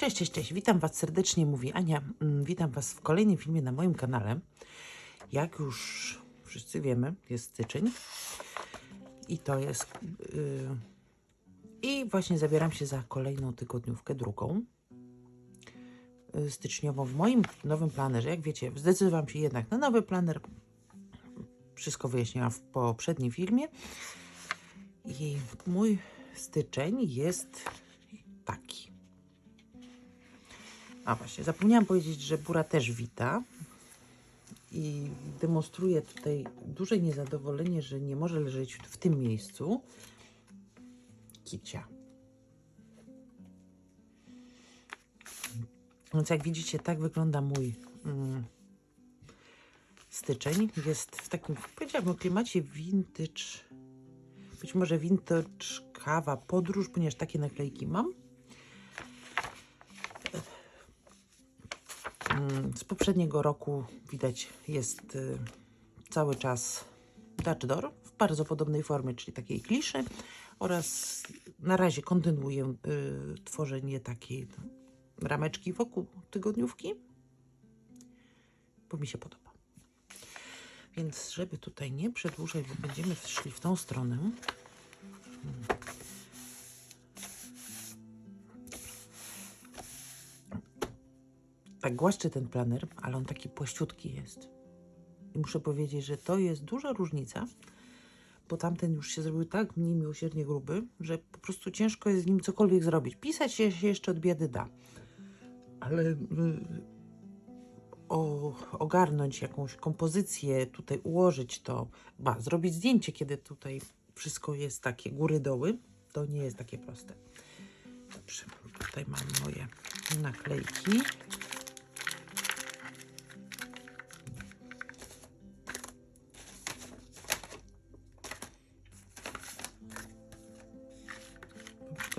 Cześć, cześć, cześć. Witam Was serdecznie, mówi Ania. Mm, Witam Was w kolejnym filmie na moim kanale. Jak już wszyscy wiemy, jest styczeń. I to jest. Yy, I właśnie zabieram się za kolejną tygodniówkę, drugą. yy, Styczniową w moim nowym planerze. Jak wiecie, zdecydowałam się jednak na nowy planer. Wszystko wyjaśniłam w poprzednim filmie. I mój styczeń jest taki. A właśnie, zapomniałam powiedzieć, że Bura też wita i demonstruje tutaj duże niezadowolenie, że nie może leżeć w tym miejscu. Kicia. Więc jak widzicie, tak wygląda mój mm, styczeń. Jest w takim, powiedziałabym, klimacie vintage. Być może vintage kawa podróż, ponieważ takie naklejki mam. Z poprzedniego roku widać jest y, cały czas Dutch Door w bardzo podobnej formie, czyli takiej kliszy oraz na razie kontynuuję y, tworzenie takiej rameczki wokół tygodniówki, bo mi się podoba. Więc żeby tutaj nie przedłużać, bo będziemy szli w tą stronę. Tak głaszczę ten planer, ale on taki płaściutki jest. I muszę powiedzieć, że to jest duża różnica, bo tamten już się zrobił tak mniej miłosiernie gruby, że po prostu ciężko jest z nim cokolwiek zrobić. Pisać się, jeszcze od biedy da, ale y, o, ogarnąć jakąś kompozycję, tutaj ułożyć to, ba, zrobić zdjęcie, kiedy tutaj wszystko jest takie góry doły, to nie jest takie proste. Dobrze, tutaj mam moje naklejki.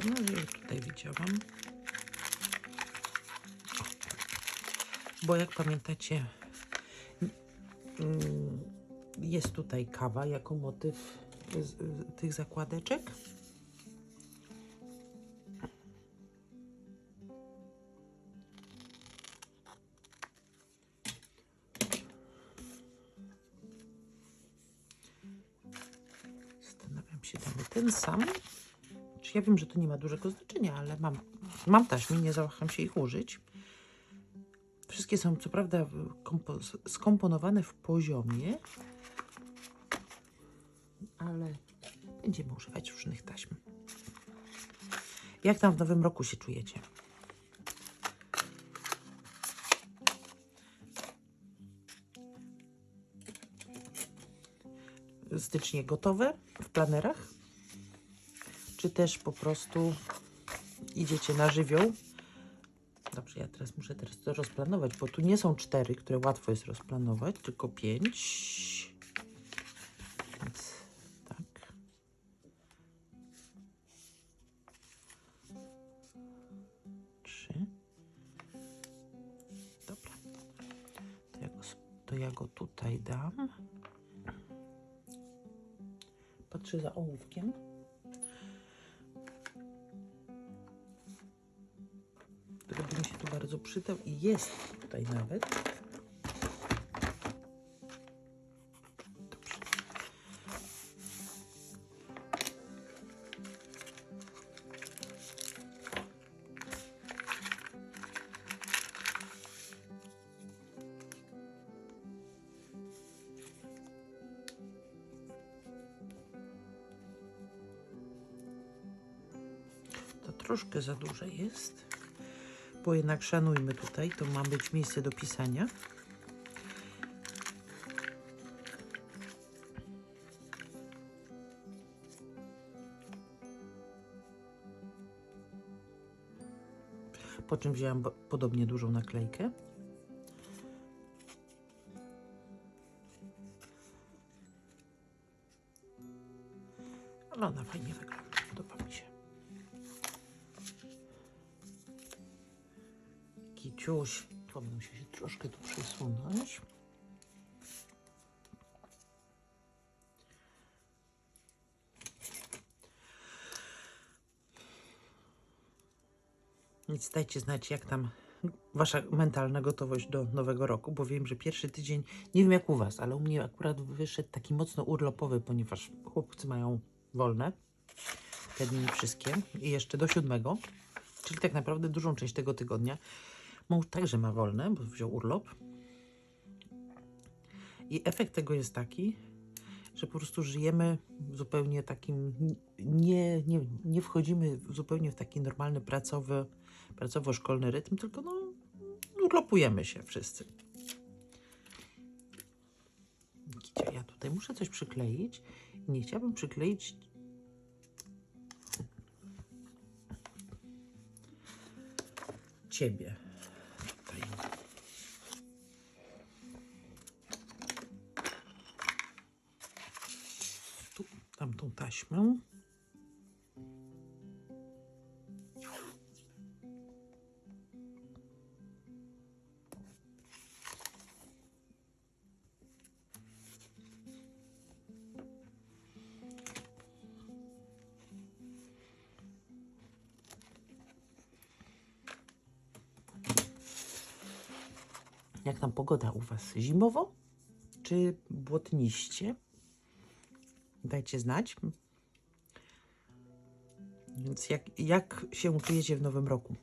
Na przykład, no, że tutaj widziałam. Bo jak pamiętacie, mm, jest tutaj kawa jako motyw tych zakładeczek. Zastanawiam się, damy ten sam. Ja wiem, że to nie ma dużego znaczenia, ale mam, mam taśmy, nie zawaham się ich użyć. Wszystkie są co prawda kompo- skomponowane w poziomie, ale będziemy używać różnych taśm. Jak tam w nowym roku się czujecie? Stycznie gotowe w planerach? Czy też po prostu idziecie na żywioł? Dobrze, ja teraz muszę teraz to rozplanować, bo tu nie są cztery, które łatwo jest rozplanować, tylko pięć. Więc tak. Trzy. Dobra. To ja go, to ja go tutaj dam. Patrzę za ołówkiem. I jest tutaj nawet. To troszkę za duże jest bo jednak szanujmy tutaj, to ma być miejsce do pisania. Po czym wzięłam podobnie dużą naklejkę. Więc dajcie znać, jak tam wasza mentalna gotowość do nowego roku, bo wiem, że pierwszy tydzień, nie wiem jak u was, ale u mnie akurat wyszedł taki mocno urlopowy, ponieważ chłopcy mają wolne te dni wszystkie i jeszcze do siódmego, czyli tak naprawdę dużą część tego tygodnia. Mąż także ma wolne, bo wziął urlop. I efekt tego jest taki, że po prostu żyjemy zupełnie takim, nie, nie, nie wchodzimy zupełnie w taki normalny pracowy, pracowo-szkolny rytm, tylko no, urlopujemy się wszyscy. Kicia, ja tutaj muszę coś przykleić nie chciałabym przykleić ciebie. Tu tamtą taśmę. Pogoda u Was? Zimowo czy błotniście? Dajcie znać. Więc jak, jak się czujecie w nowym roku?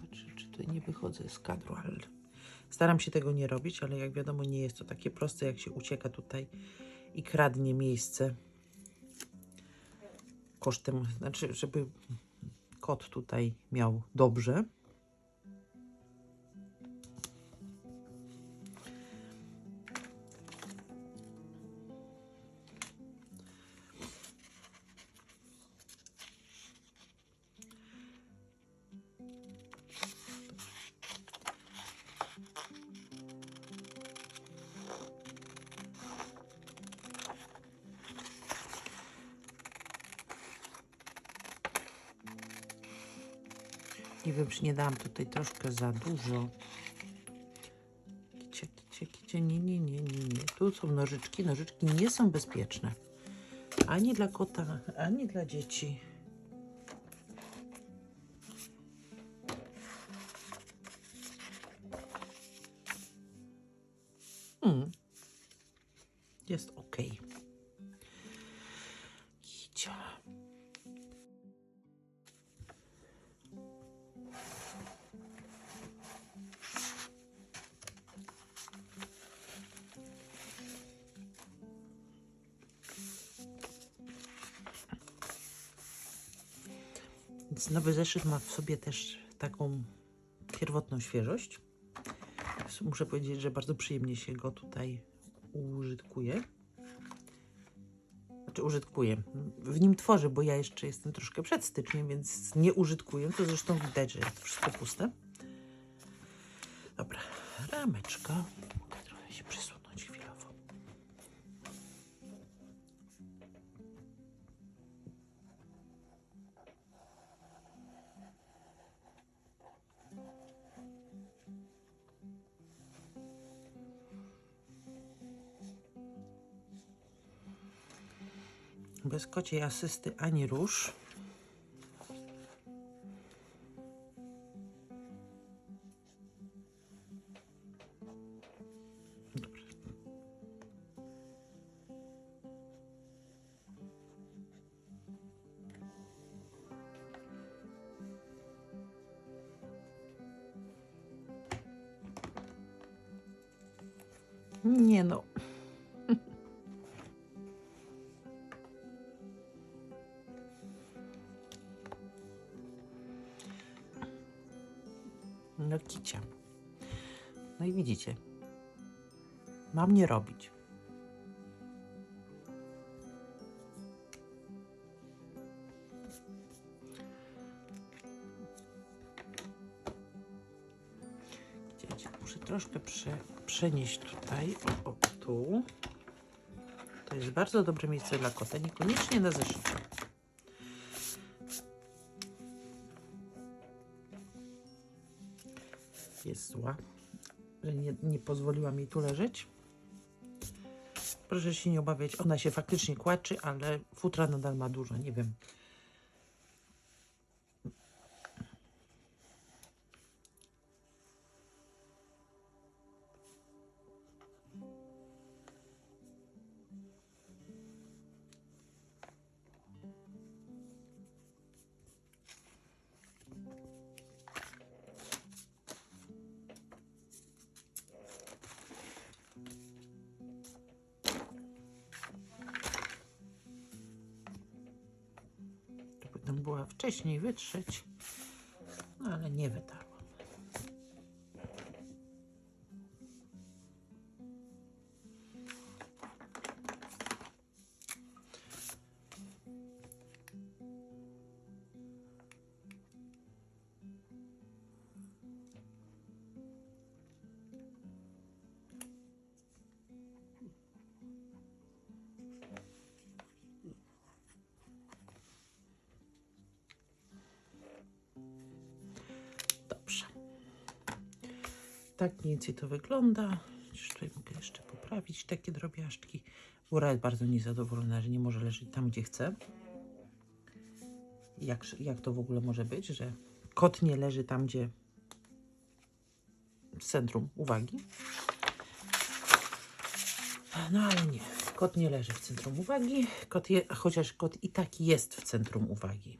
Patrzę, czy tutaj nie wychodzę z kadru, ale staram się tego nie robić, ale jak wiadomo, nie jest to takie proste, jak się ucieka tutaj i kradnie miejsce kosztem, znaczy, żeby kot tutaj miał dobrze. Czy nie dałam tutaj troszkę za dużo. Kicie, kicie, kicie. Nie, nie, nie, nie, nie. Tu są nożyczki. Nożyczki nie są bezpieczne. Ani dla kota, ani dla dzieci. Hmm. Jest ok. Kicia. Nowy zeszyt ma w sobie też taką pierwotną świeżość. Muszę powiedzieć, że bardzo przyjemnie się go tutaj użytkuje. Znaczy użytkuję. W nim tworzę, bo ja jeszcze jestem troszkę przed styczniem, więc nie użytkuję. To zresztą widać, że jest wszystko puste. Dobra, rameczka. Bez kociej asysty ani róż. No kicia. No i widzicie. Mam nie robić. Widzicie, muszę troszkę prze, przenieść tutaj. O, tu. To jest bardzo dobre miejsce dla kota, niekoniecznie na zeszycie. Jest zła, że nie, nie pozwoliłam tu leżeć. Proszę się nie obawiać, ona się faktycznie kłaczy, ale futra nadal ma dużo, nie wiem. Była wcześniej wytrzeć, no ale nie wytarłam. Tak mniej więcej to wygląda. Już tutaj mogę jeszcze poprawić takie drobiażdżki. Góra jest bardzo niezadowolona, że nie może leżeć tam, gdzie chce. Jak, jak to w ogóle może być, że kot nie leży tam, gdzie w centrum uwagi? No ale nie, kot nie leży w centrum uwagi, kot je, chociaż kot i tak jest w centrum uwagi.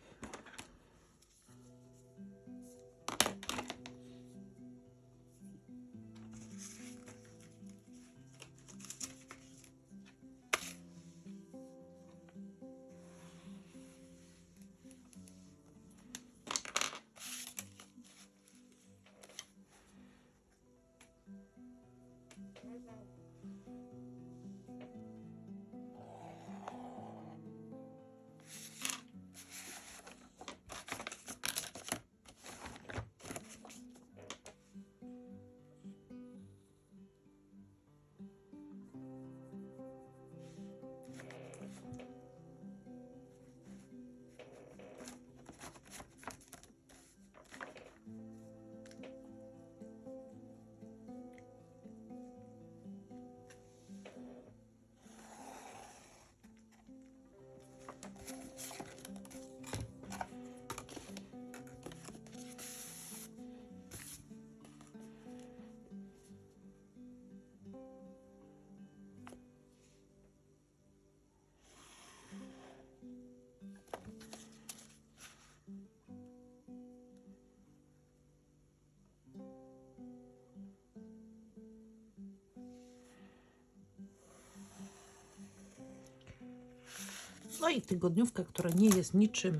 No i tygodniówka, która nie jest niczym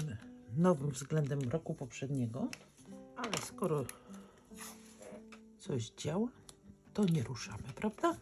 nowym względem roku poprzedniego, ale skoro coś działa, to nie ruszamy, prawda?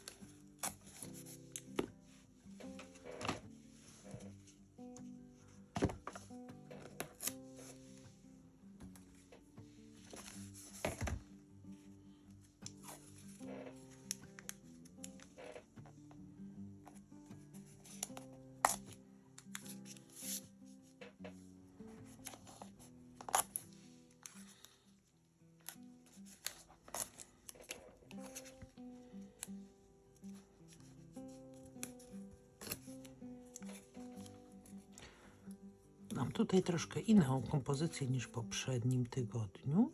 Tutaj troszkę inną kompozycję niż w poprzednim tygodniu.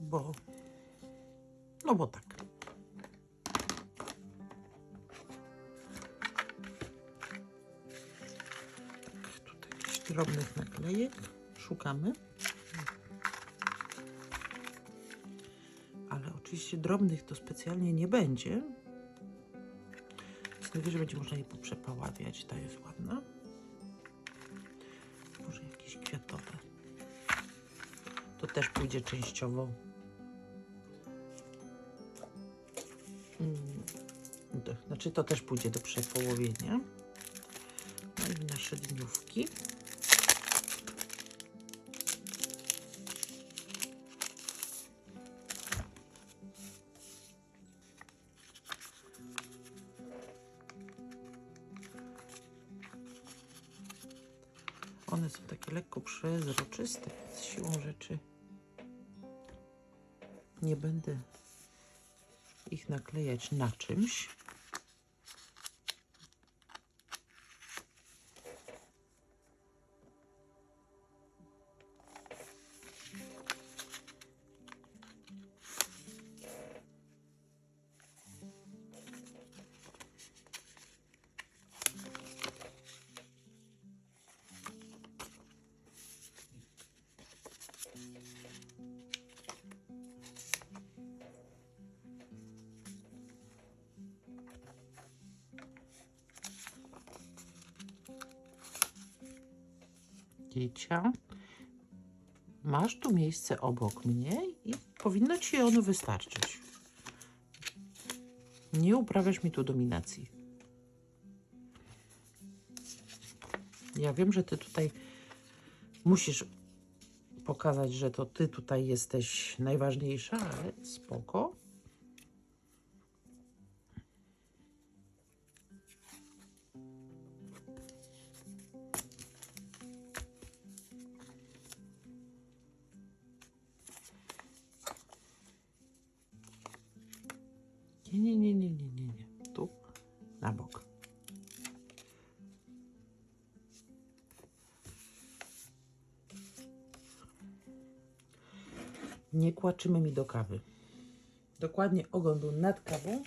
Bo, no bo tak. Tak, tutaj jakichś drobnych naklejek szukamy. To specjalnie nie będzie. Więc najwyżej będzie można je poprzepaławiać. Ta jest ładna. Może jakieś kwiatowe. To też pójdzie częściowo. Mm, znaczy to też pójdzie do przepołowienia. No i nasze dniówki. One są takie lekko przezroczyste, więc siłą rzeczy nie będę ich naklejać na czymś. Kicia. Masz tu miejsce obok mnie i powinno ci ono wystarczyć. Nie uprawiasz mi tu dominacji. Ja wiem, że ty tutaj musisz pokazać, że to ty tutaj jesteś najważniejsza, ale spoko. Nie, nie, nie, nie, nie, nie, nie. Tu, na bok. Nie kłaczymy mi do kawy. Dokładnie ogon był nad kawą.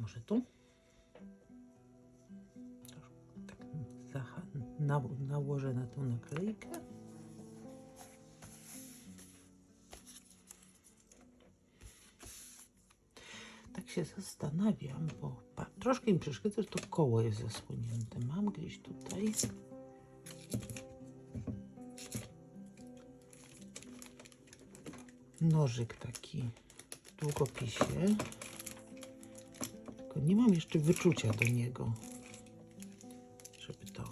Może tu? Tak na, nałożę na tą naklejkę. Tak się zastanawiam, bo troszkę mi przeszkadza, że to koło jest zasłonięte. Mam gdzieś tutaj. Nożyk taki w długopisie. Nie mam jeszcze wyczucia do niego, żeby to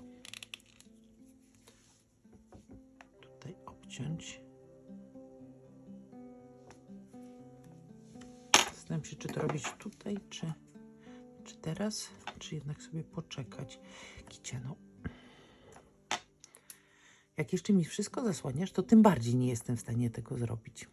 tutaj obciąć. Zastanawiam się, czy to robić tutaj, czy, czy teraz, czy jednak sobie poczekać. Kicia, no. Jak jeszcze mi wszystko zasłaniasz, to tym bardziej nie jestem w stanie tego zrobić.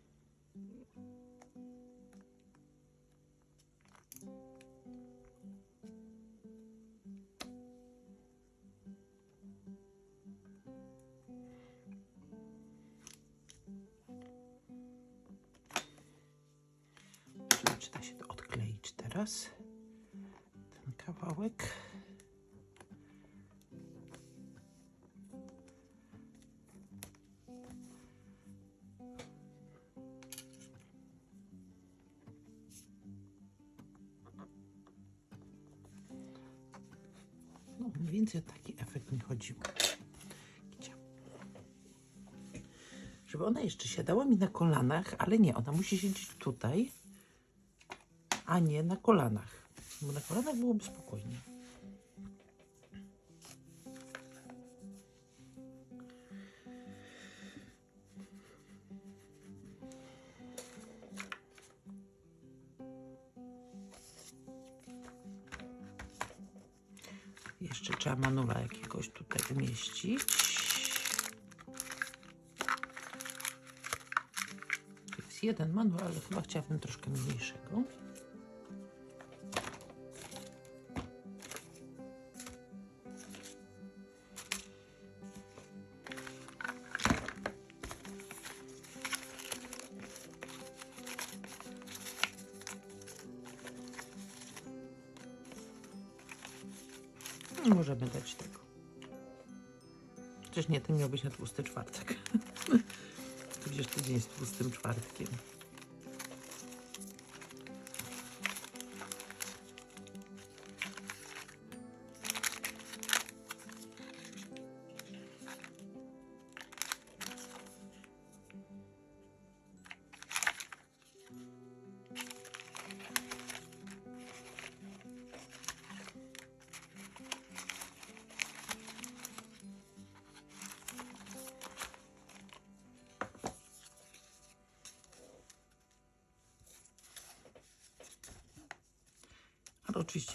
Ona jeszcze siadała mi na kolanach, ale nie, ona musi siedzieć tutaj, a nie na kolanach. Bo na kolanach byłoby spokojnie. Jeszcze trzeba manula jakiegoś tutaj umieścić. Jeden manual, ale chyba chciałabym troszkę mniejszego. Nie możemy dać tego. Przecież nie, ten miał być na tłusty czwartek. Przecież tydzień z tłustym czwartkiem.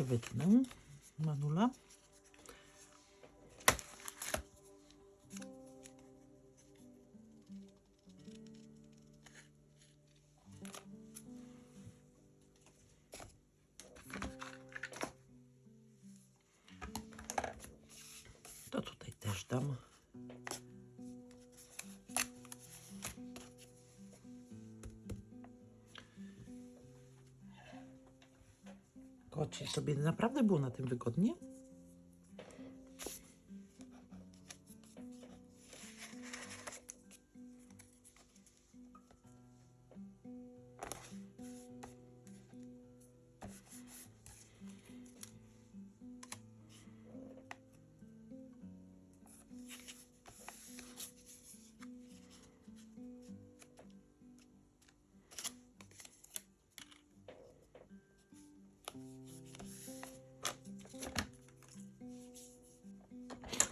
Wytnę manula. To tutaj też dam. Kocie sobie naprawdę było na tym wygodnie.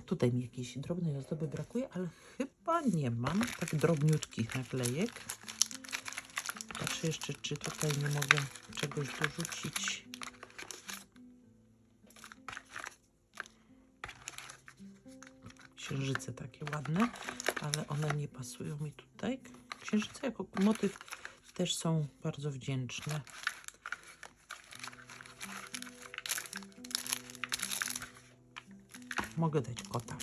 Tutaj mi jakiejś drobnej ozdoby brakuje, ale chyba nie mam tak drobniutkich naklejek. Patrzę jeszcze, czy tutaj nie mogę czegoś dorzucić. Księżyce takie ładne, ale one nie pasują mi tutaj. Księżyce jako motyw też są bardzo wdzięczne. Mogę dać kota.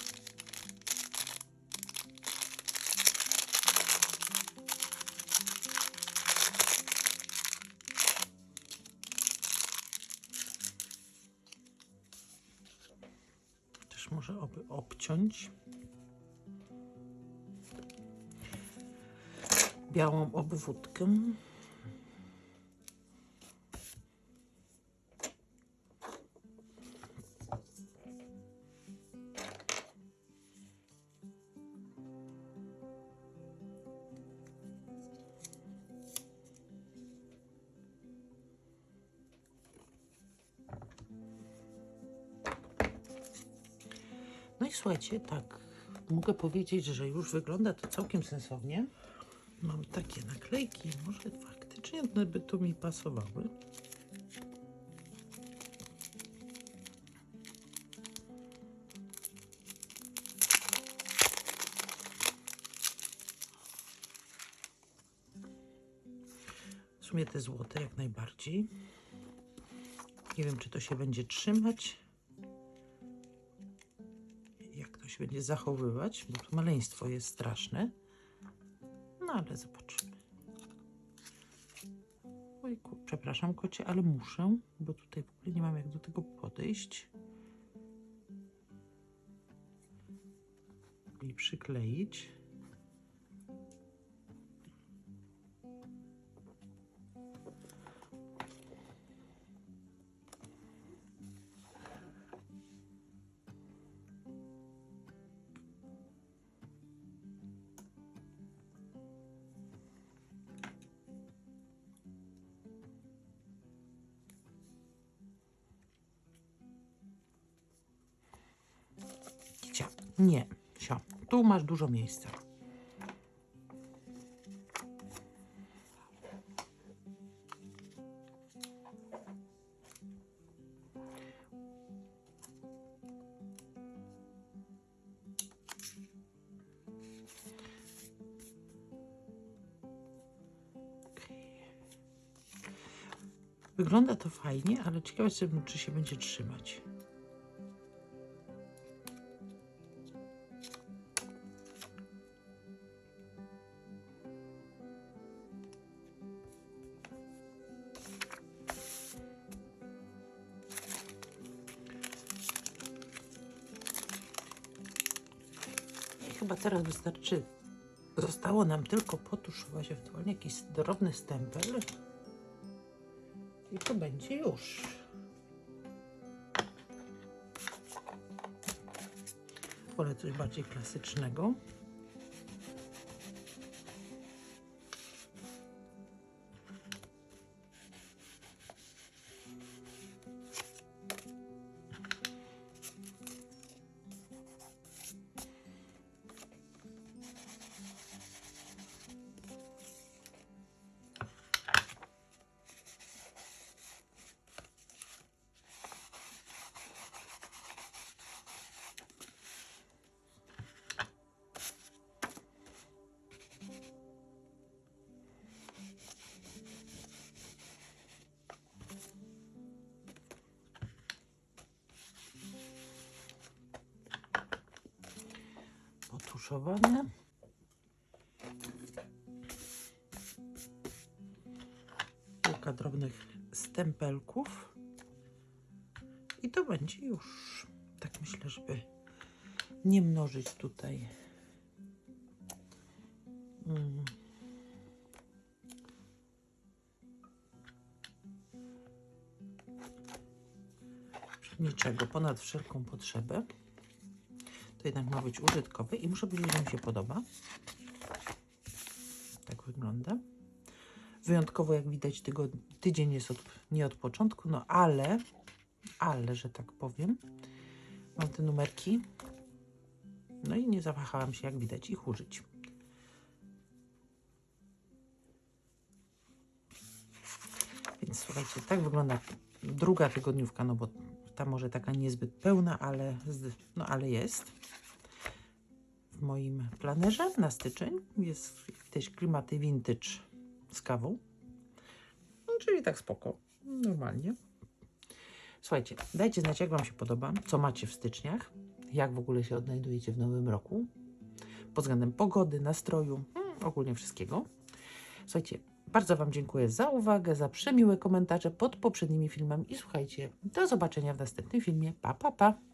Też może oby obciąć. Białą obwódkę. Słuchajcie, tak, mogę powiedzieć, że już wygląda to całkiem sensownie. Mam takie naklejki, może faktycznie one by tu mi pasowały. W sumie te złote jak najbardziej. Nie wiem, czy to się będzie trzymać się będzie zachowywać, bo tu maleństwo jest straszne. No ale zobaczymy. Ojku, przepraszam kocie, ale muszę, bo tutaj w ogóle nie mam jak do tego podejść. I przykleić. Nie, sio. Tu masz dużo miejsca. Wygląda to fajnie, ale ciekawe jestem, czy się będzie trzymać. Teraz wystarczy. Zostało nam tylko potuszować ewentualnie jakiś drobny stempel. I to będzie już. Wolę coś bardziej klasycznego. Potuszowane. Kilka drobnych stempelków. I to będzie już. Tak myślę, żeby nie mnożyć tutaj. Mm. Niczego ponad wszelką potrzebę. To jednak ma być użytkowy i muszę powiedzieć, że mi się podoba. Tak wygląda. Wyjątkowo, jak widać, tygo, tydzień jest od, nie od początku, no ale, ale, że tak powiem, mam te numerki. No i nie zawahałam się, jak widać, ich użyć. Więc słuchajcie, tak wygląda druga tygodniówka, no bo ta może taka niezbyt pełna, ale, no ale jest. W moim planerze na styczeń jest też klimaty vintage z kawą. No, czyli tak spoko, normalnie. Słuchajcie, dajcie znać, jak Wam się podoba, co macie w styczniach, jak w ogóle się odnajdujecie w nowym roku, pod względem pogody, nastroju, mm, ogólnie wszystkiego. Słuchajcie, bardzo Wam dziękuję za uwagę, za przemiłe komentarze pod poprzednimi filmami i słuchajcie, do zobaczenia w następnym filmie. Pa, pa, pa!